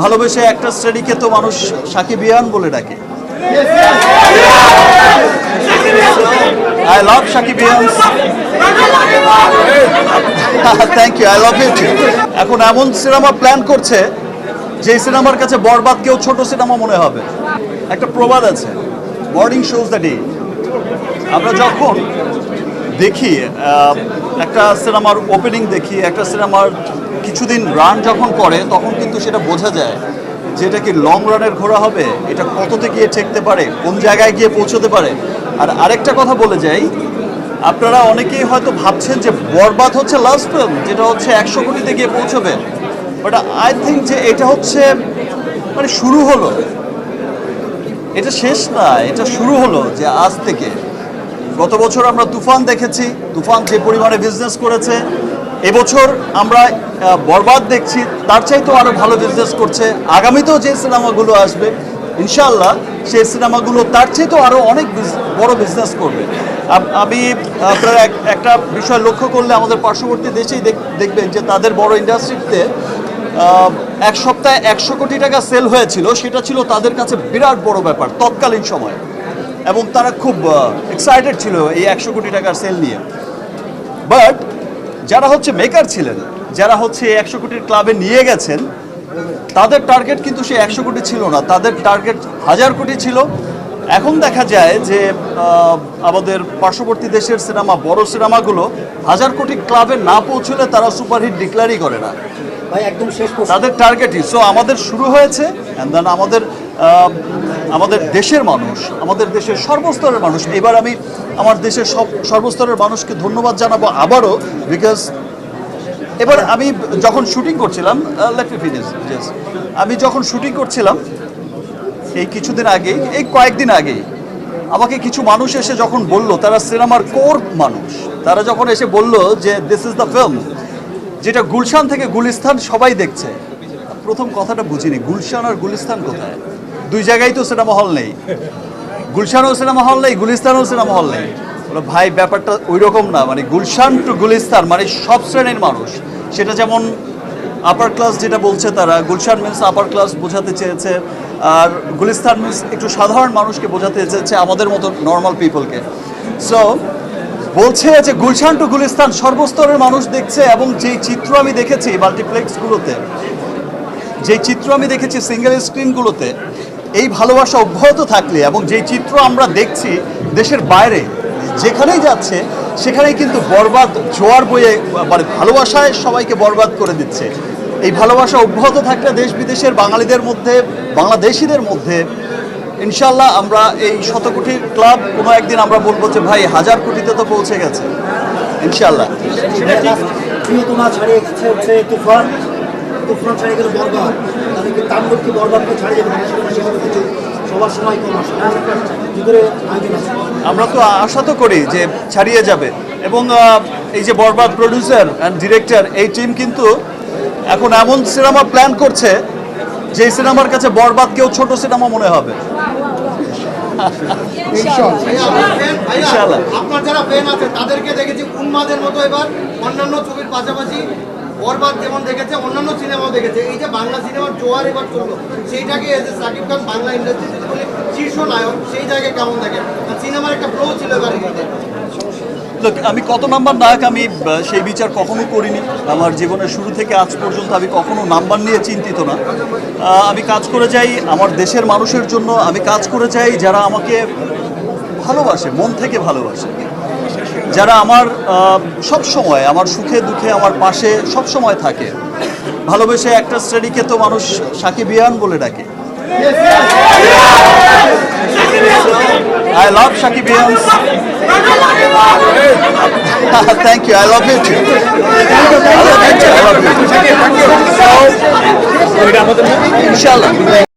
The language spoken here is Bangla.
ভালোবেসে একটা শ্রেণীকে তো মানুষ সাকিবিয়ান বলে ডাকে। I love Shakibians thank you I love you এখন এমন সিনেমা প্ল্যান করছে যে সিনেমার কাছে বরবাদ কেউ ছোট সিনেমা মনে হবে। একটা প্রবাদ আছে বর্ডিং শোজ দ্য ডে আমরা যখন দেখি একটা সিনেমার ওপেনিং দেখি, একটা সিনেমার কিছুদিন রান যখন করে, তখন কিন্তু সেটা বোঝা যায় যে এটা কি লং রানের ঘোরা হবে, এটা কততে গিয়ে ঠেকতে পারে, কোন জায়গায় গিয়ে পৌঁছতে পারে। আর আরেকটা কথা বলে যাই, আপনারা অনেকেই হয়তো ভাবছেন যে বরবাদ হচ্ছে লাস্ট ফিল্ম যেটা হচ্ছে একশো কোটিতে গিয়ে পৌঁছবে। বাট আই থিঙ্ক যে এটা হচ্ছে মানে শুরু হলো। এটা শেষ না, এটা শুরু হলো যে আজ থেকে। গত বছর আমরা তুফান দেখেছি, তুফান যে পরিমাণে বিজনেস করেছে এবছর আমরা বরবাদ দেখছি, তার চাইতেও আরও ভালো বিজনেস করছে। আগামীতেও যে সিনেমাগুলো আসবে ইনশাল্লাহ সেই সিনেমাগুলো তার চাইতেও আরও অনেক বড় বিজনেস করবে। আমি আপনারা এক- একটা বিষয় লক্ষ্য করলে আমাদের পার্শ্ববর্তী দেশেই দেখ- দেখবেন যে তাদের বড় ইন্ডাস্ট্রিতে এক সপ্তাহে একশো কোটি টাকা সেল হয়েছিল, সেটা ছিল তাদের কাছে বিরাট বড় ব্যাপার, তৎকালীন সময়। এবং তারা খুব এক্সাইটেড ছিল এই একশো কোটি টাকার সেল নিয়ে। বাট যারা হচ্ছে মেকার ছিলেন যারা হচ্ছে একশো কোটির ক্লাবে নিয়ে গেছেন তাদের টার্গেট কিন্তু সে একশো কোটি ছিল না। তাদের টার্গেট হাজার কোটি ছিল। এখন দেখা যায় যে আমাদের পার্শ্ববর্তী দেশের সিনেমা বড় সিনেমাগুলো হাজার কোটি ক্লাবে না পৌঁছলে তারা সুপারহিট ডিক্লারই করে না। ভাই একদম শেষ প্রশ্ন। তাদের টার্গেটই সো আমাদের শুরু হয়েছে অ্যান্ড দেন আমাদের আমাদের দেশের মানুষ, আমাদের দেশের সর্বস্তরের মানুষ। এবার আমি আমার দেশের সব সর্বস্তরের মানুষকে ধন্যবাদ জানাব আবারও বিকজ এবার আমি যখন শুটিং করছিলাম লেট মি ফিনিশ আমি যখন শুটিং করছিলাম, এই কিছুদিন আগেই, এই কয়েকদিন আগেই, আমাকে কিছু মানুষ এসে যখন বলল, তারা সিনেমার কোর মানুষ। তারা যখন এসে বলল যে দিস ইজ দ্য ফিল্ম যেটা গুলশান থেকে গুলিস্তান সবাই দেখছে। প্রথম কথাটা বুঝিনি, গুলশান আর গুলিস্তান কোথায়? দুই জায়গায় তো সিনেমা হল নেই। গুলশানও সিনেমা হল নেই গুলিস্তানও সিনেমা হল নেই। বলো, ভাই ব্যাপারটা ওই রকম না। মানে গুলশান টু গুলিস্তান মানে সব শ্রেণির মানুষ। সেটা যেমন আপার ক্লাস যেটা বলছে তারা গুলশান মিন্স আপার ক্লাস বোঝাতে চেয়েছে আর গুলিস্তান মিন্স একটু সাধারণ মানুষকে বোঝাতে চেয়েছে আমাদের মতো নর্মাল পিপলকে সো বলছে যে গুলশান টু গুলিস্তান সর্বস্তরের মানুষ দেখছে এবং যেই চিত্র আমি দেখেছি মাল্টিপ্লেক্সগুলোতে যে চিত্র আমি দেখেছি সিঙ্গেল স্ক্রিনগুলোতে এই ভালোবাসা অব্যাহত থাকলে এবং যেই চিত্র আমরা দেখছি দেশের বাইরে যেখানেই যাচ্ছে সেখানেই কিন্তু বরবাদ জোয়ার বয়ে মানে ভালোবাসায় সবাইকে বরবাদ করে দিচ্ছে। এই ভালোবাসা অব্যাহত থাকলে দেশ বিদেশের বাঙালিদের মধ্যে বাংলাদেশিদের মধ্যে ইনশাল্লাহ আমরা এই শত কোটির ক্লাব কোনো একদিন আমরা বলব যে ভাই হাজার কোটিতে তো পৌঁছে গেছে। ইনশাল্লাহ প্রিয়তমা ছাড়িয়ে গেছে হচ্ছে তুফান। তুফান ছাড়িয়ে গেলে বরবাদ। কি বরবাদকে ছাড়িয়ে শেষ সবার সময় কম আসে। কি করে আয়োজন আছে আমরা তো আশা তো করি যে ছাড়িয়ে যাবে। এবং এই যে বরবাদ প্রডিউসার অ্যান্ড ডিরেক্টর এই টিম কিন্তু এখন এমন সিনেমা প্ল্যান করছে যে সিনেমার কাছে বরবাদ কেউ ছোট সিনেমা মনে হবে। আপনার যারা ফ্যান আছে তাদেরকে দেখেছি উন্মাদের মতো এবার অন্যান্য ছবির পাশাপাশি বরবাদ যেমন দেখেছে, অন্যান্য সিনেমাও দেখেছে। এই যে বাংলা সিনেমার জোয়ার এবার চলল, সেইটাকে as a Shakib Khan Bangla industry যদি বলি শীর্ষ নায়ক, সেই জায়গায় কেমন দেখেন সিনেমার একটা ফ্লো ছিল এবার। আমি কত নাম্বার নায়ক আমি সেই বিচার কখনো করিনি। আমার জীবনের শুরু থেকে আজ পর্যন্ত আমি কখনো নাম্বার নিয়ে চিন্তিত না। আমি কাজ করে যাই আমার দেশের মানুষের জন্য, আমি কাজ করে যাই যারা আমাকে ভালোবাসে, মন থেকে ভালোবাসে। যারা আমার সব সময় আমার সুখে দুঃখে আমার পাশে সব সময় থাকে। ভালোবেসে একটা শ্রেণীকে তো মানুষ সাকিবিয়ান বলে ডাকে। I love Shakibians thank you I love you too I love you too ইনশাআল্লাহ।